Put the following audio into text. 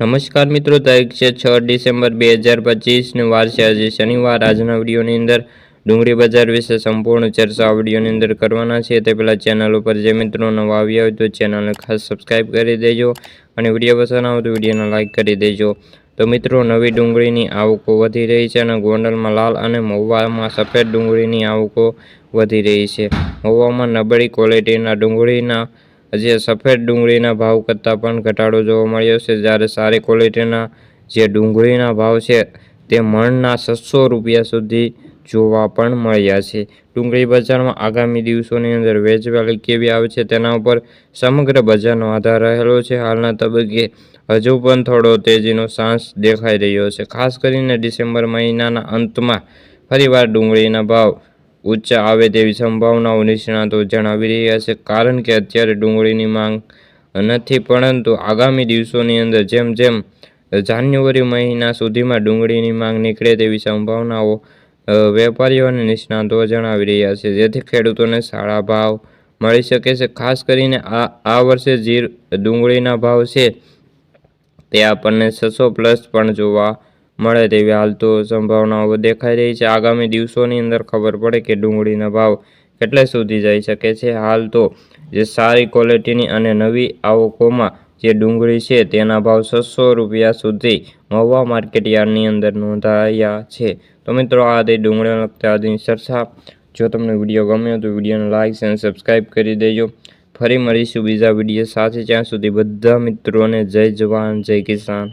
નમસ્કાર મિત્રો, તારીખ છે છ ડિસેમ્બર બે હજાર પચીસની વાર છે. આજે શનિવાર. આજના વિડીયોની અંદર ડુંગળી બજાર વિશે સંપૂર્ણ ચર્ચા આ વિડીયોની અંદર કરવાના છે. તે પહેલાં ચેનલ ઉપર જે મિત્રો નવા આવ્યા હોય તો ચેનલને ખાસ સબસ્ક્રાઈબ કરી દેજો અને વીડિયો પસંદ આવે તો વિડીયોને લાઇક કરી દેજો. તો મિત્રો, નવી ડુંગળીની આવકો વધી રહી છે અને ગોંડલમાં લાલ અને મહુવામાં સફેદ ડુંગળીની આવકો વધી રહી છે. મહુવામાં નબળી ક્વોલિટીના ડુંગળીના જે સફેદ ડુંગળીના ભાવ કરતાં પણ ઘટાડો જોવા મળ્યો છે. જ્યારે સારી ક્વોલિટીના જે ડુંગળીના ભાવ છે તે મણના છસો રૂપિયા સુધી જોવા પણ મળ્યા છે. ડુંગળી બજારમાં આગામી દિવસોની અંદર વેચવાલી કેવી આવે છે તેના ઉપર સમગ્ર બજારનો આધાર રહેલો છે. હાલના તબક્કે હજુ પણ થોડો તેજીનો સાંસ દેખાઈ રહ્યો છે. ખાસ કરીને ડિસેમ્બર મહિનાના અંતમાં ફરીવાર ડુંગળીના ભાવ ઊંચા આવે તેવી સંભાવનાઓ નિષ્ણાતો જણાવી રહ્યા છે. કારણ કે અત્યારે ડુંગળીની માંગ નથી, પરંતુ આગામી દિવસોની અંદર જેમ જેમ જાન્યુઆરી મહિના સુધીમાં ડુંગળીની માંગ નીકળે તેવી સંભાવનાઓ વેપારીઓ અને નિષ્ણાતો જણાવી રહ્યા છે. જેથી ખેડૂતોને સારા ભાવ મળી શકે છે. ખાસ કરીને આ આ વર્ષે જે ડુંગળીના ભાવ છે તે આપણને છસો પ્લસ પણ જોવા મળે તેવી હાલ તો સંભાવનાઓ દેખાઈ રહી છે. આગામી દિવસોની અંદર ખબર પડે કે ડુંગળીના ભાવ કેટલે સુધી જઈ શકે છે. હાલ તો જે સારી ક્વોલિટીની અને નવી આવકોમાં જે ડુંગળી છે તેના ભાવ છસો રૂપિયા સુધી મહુવા માર્કેટ યાર્ડની અંદર નોંધાયા છે. તો મિત્રો, આ તે ડુંગળીને લગતા આજની ચર્ચા. જો તમને વીડિયો ગમ્યો તો વિડીયોને લાઇક અને સબસ્ક્રાઈબ કરી દેજો. ફરી મળીશું બીજા વીડિયો સાથે. ત્યાં સુધી બધા મિત્રોને જય જવાન, જય કિસાન.